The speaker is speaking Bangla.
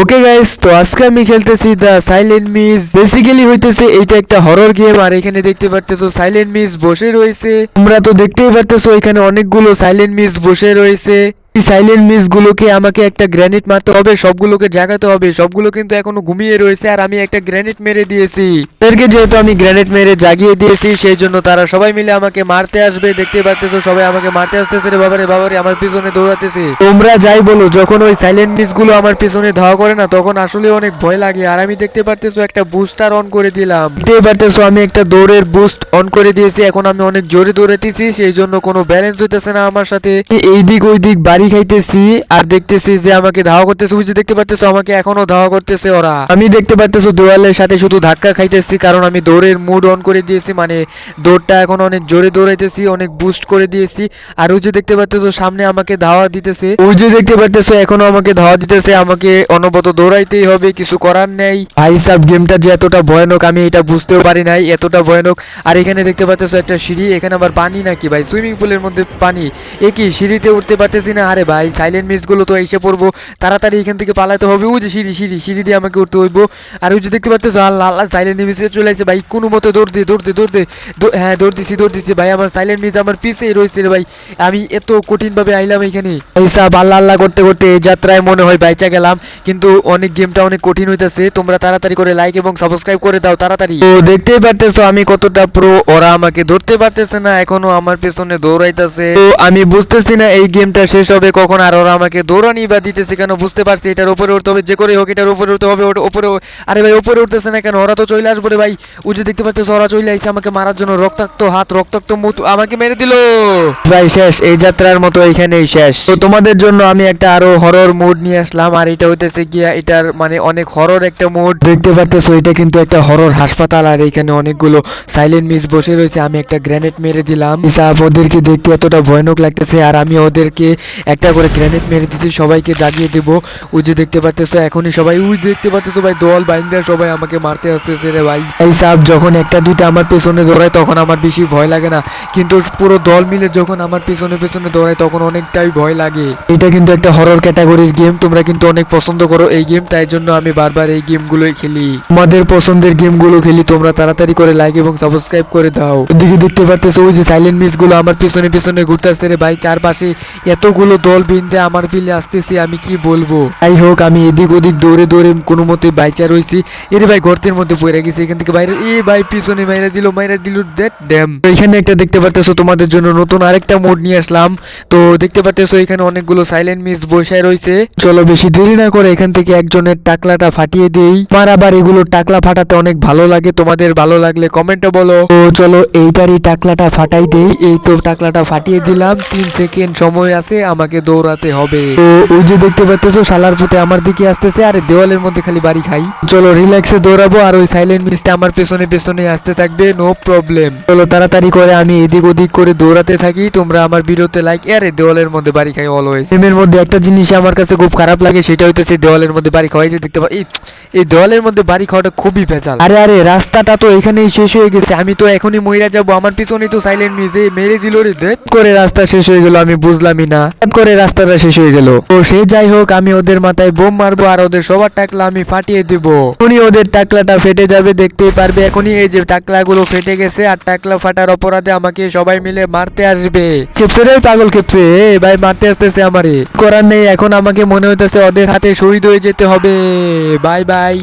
ওকে গাইস তো আজকে আমি খেলতেছি দ্য সাইলেন্ট মিস বেসিক্যালি হইতেছে এটা একটা হরর গেম আর এখানে দেখতে পারতেছো সাইলেন্ট মিস বসে রয়েছে। তোমরা তো দেখতেই পারতেছো এখানে অনেকগুলো সাইলেন্ট মিস বসে রয়েছে। সাইলেন্ট মিস গুলোকে আমাকে একটা গ্র্যানেট মারতে হবে, সবগুলোকে জাগাতে হবে, সবগুলো কিন্তু এখনও ঘুমিয়ে রয়েছে আর আমি একটা গ্র্যানেট মেরে দিয়েছি। এদেরকে যেহেতু আমি গ্র্যানেট মেরে জাগিয়ে দিয়েছি সেই জন্য তারা সবাই মিলে আমাকে মারতে আসবে, দেখতে পারতেছো সবাই আমাকে মারতে আসতেছে, রে বাবারে বাবারে, আমার পিছনে দৌড়াতেছে। তোমরা যাই বলো, যখন ওই সাইলেন্ট মিসগুলো আমার পিছনে ধাওয়া করে না, তখন আসলে অনেক ভয় লাগে আর আমি দেখতে পারতেছো একটা বুস্টার অন করে দিলাম। দেখতে পারতেছো আমি একটা দৌড়ের বুস্ট অন করে দিয়েছি, এখন আমি অনেক জোরে দৌড়াতেছি সেই জন্য কোনো ব্যালেন্স হইতেছে না আমার সাথে। এই দিক ওই দিক বাড়ি খাইতেছি আর দেখতেছি যে আমাকে ধাওয়া করতেছে। বুঝে দেখতে পারতেছো, আমাকে এখনও ধাওয়া করতেছে ওরা। আমি দেখতে পারতেছো দেওয়ালের সাথে শুধু ধাক্কা খাইতেছি, কারণ আমি দৌড়ের মুড অন করে দিয়েছি মানে দৌড়টা এখন অনেক জোরে দৌড়াইতেছি, অনেক বুস্ট করে দিয়েছি। আর ওই যে দেখতে পারতেছো, সামনে আমাকে ধাওয়া দিতেছে। ওই যে দেখতে পারতেছো, এখনও আমাকে ধাওয়া দিতেছে, আমাকে অনবত দৌড়াইতেই হবে, কিছু করার নেই। ভাই, সাব গেমটা যে এতটা ভয়ানক, আমি এটা বুঝতেও পারি নাই, এতটা ভয়ানক। আর এখানে দেখতে পারতেছো একটা সিঁড়ি, এখানে আবার পানি নাকি ভাই? সুইমিং পুলের মধ্যে পানি। এ কি, সিঁড়িতে উঠতে পারতেছি না? আরে ভাই সাইলেন্ট মিসগুলো তো এসে পড়ব। তাড়াতাড়ি এখান থেকে পালাতে হবে। ওই যে সিঁড়ি সিঁড়ি সিঁড়ি দিয়ে আমাকে উঠতে হইব। আর ওই যে দেখতে পারতেছো আল্লাহ সাইলেন্ট মিসে চলে আসছে ভাই, কোনো মতো দৌড় দিয়ে দৌড় দিয়ে দৌড় দিয়ে হ্যাঁ দৌড় দিছি দৌড় দিছি। ভাই, আমার সাইলেন্ট মিস আমার পিছেই রয়েছে রে ভাই। আমি এত কঠিন ভাবে আইলাম এখানে। এইসব আল্লাহ আল্লাহ করতে করতে যাত্রায় মনে হয় বাইচা গেলাম। কিন্তু অনেক গেমটা অনেক কঠিন হইতাছে। তোমরা তাড়াতাড়ি করে লাইক এবং সাবস্ক্রাইব করে দাও তাড়াতাড়ি। তো দেখতেই পারতেছো, আমি কতটা প্রো ওরা আমাকে ধরতে পারতেছে না। এখনও আমার পেছনে দৌড়াইতেছে। তো আমি বুঝতেছি না এই গেমটা শেষ হবে কখন আর ওরা আমাকে দৌড়ানি বা দিতেছে কেন বুঝতে পারছি এটার উপরে উঠতে হবে, যে করে হোক এটার উপরে উঠতে হবে, ওটা উপরে আরে ভাই, উপরে উঠতেছে না কেন? ওরা তো চলে আসবে রে ভাই। ও যে দেখতে পারতেছে ওরা চলে আইছে আমাকে মারার জন্য। রক্তাক্ত হাত, রক্তাক্ত মুখ আমাকে মেরে দিল। ভাই, শেষ, এই যাত্রার মতো এখানেই শেষ। তো তোমাদের জন্য আমি একটা আরও হরর মুড নিয়ে আসলাম, আর এটা হইতেছে গিয়া এটার মানে অনেক হরর একটা মুড দেখতে পারতেছো, এটা কিন্তু একটা হরর হাসপাতাল, আর এখানে অনেকগুলো সাইলেন্ট মিস বসে রয়েছে। আমি একটা গ্রেনেড মেরে দিলাম। ওদেরকে দেখতে এতটা ভয়ানক লাগতেছে, আর আমি ওদেরকে একটা করে গ্রেনেড মেরে দিতে সবাইকে জাগিয়ে দেবো। ওই যে দেখতে পারতেছো, এখনই সবাই, ওই দেখতে পারতেছো ভাই, দল বাইন্দা সবাই আমাকে মারতে আসতেছে রে ভাই। এই সাপ যখন একটা দুইটা আমার পেছনে দৌড়ায়, তখন আমার বেশি ভয় লাগে না। কিন্তু পুরো দল মিলে যখন আমার পেছনে পেছনে দৌড়ায়, তখন অনেকটাই ভয় লাগে। এটা কিন্তু একটা হরর ক্যাটাগরির গেম তোমরা কিন্তু অনেক পছন্দ করো এই গেম তাই জন্য আমি বারবার এই গেমগুলোই খেলি। তোমাদের পছন্দের গেমগুলো খেলি, তোমরা তাড়াতাড়ি করে লাইক এবং সাবস্ক্রাইব করে দাও। দেখতে পারতেছো, ওই যে সাইলেন্ট মিসগুলো আমার পিছনে পিছনে ঘুরতেছে রে ভাই, চারপাশে এতগুলো দল বিন্দে আমার ফিলে আসতেছে, আমি কি বলব? যাই হোক, আমি এদিক ওদিক দৌড়ে দৌড়ে কোনো মতে বাইচা রয়েছি এর ভাই, গর্তের মধ্যে পড়ে গেছে এখান থেকে বাইরে। এ ভাই, পিছনে মাইরা দিল মাইরা দিল দ্যাট ড্যাম। এখানে একটা দেখতে পারতেছো, তোমাদের জন্য নতুন আরেকটা মোড নিয়ে আসলাম। তো দেখতে পারতেছো, এখানে অনেকগুলো সাইলেন্ট মিস বসে রয়েছে চলো বেশি দেরি না করে এখান থেকে একজনের টাকলাটা ফাটিয়ে দেই। আমার আবার এগুলো টাকলা ফাটাতে অনেক ভালো লাগে, তোমাদের ভালো লাগলে কমেন্টে বলো। তো চলো এইটারই টাকলাটা ফাটাই দেই। এই তো টাকলাটা ফাটিয়ে দিলাম, তিন সেকেন্ড সময় আছে, আমাকে দৌড়াতে হবে। তো ওই যে দেখতে পাচ্তেছো, শালার পুঁতে আমার দিকে আসতেছে, আর দেওয়ালের মধ্যে খালি বাড়ি খাই। চলো রিল্যাক্সে দৌড়াবো, আর ওই সাইলেন্ট মিসটা আমার পেছনে পেছনে আসতে থাকবে নো প্রবলেম চলো, তাড়াতাড়ি করে আমি এদিক ওদিক করে দৌড়াতে থাকি, তোমরা আমার ভিডিওতে লাইক আরে দেওয়ালের মধ্যে বাড়ি খাই অলওয়েজ গেমের মধ্যে একটা জিনিস আমার কাছে খুব খারাপ লাগে, সেটা হইতেছে দেওয়ালের মধ্যে বাড়ি খাওয়াই যে দেখতে পাই এই- দেওয়ালের মধ্যে বাড়ি খাওয়াটা খুবই ভেজাল। আরে আরে, রাস্তাটা তো এখানেই শেষ হয়ে গেছে, আমি তো এখনই মইরা যাব, আমার পিছনেই তো সাইলেন্ট মিউজে মেরে দিল রে করে রাস্তা শেষ হয়ে গেল, আমি বুঝলামই না। করে রাস্তাটা শেষ হয়ে গেল। তো সে যাই হোক, আমি ওদের মাথায় বোম মারবো আর ওদের সবার টাকলা আমি ফাটিয়ে দিব। এখনই ওদের টাকলাটা ফেটে যাবে, দেখতেই পারবে। এখনই এই যে টাকলাগুলো ফেটে গেছে আর টাকলা ফাটার অপরাধে আমাকে সবাই মিলে মারতে আসবে। খেপছে রে পাগল খেপছে। ভাই, মারতে আসতেছে আমারে। করার নেই, এখন আমাকে মনে হইতেছে ওদের হাতে শহীদ হয়ে যেতে হবে। Bye bye.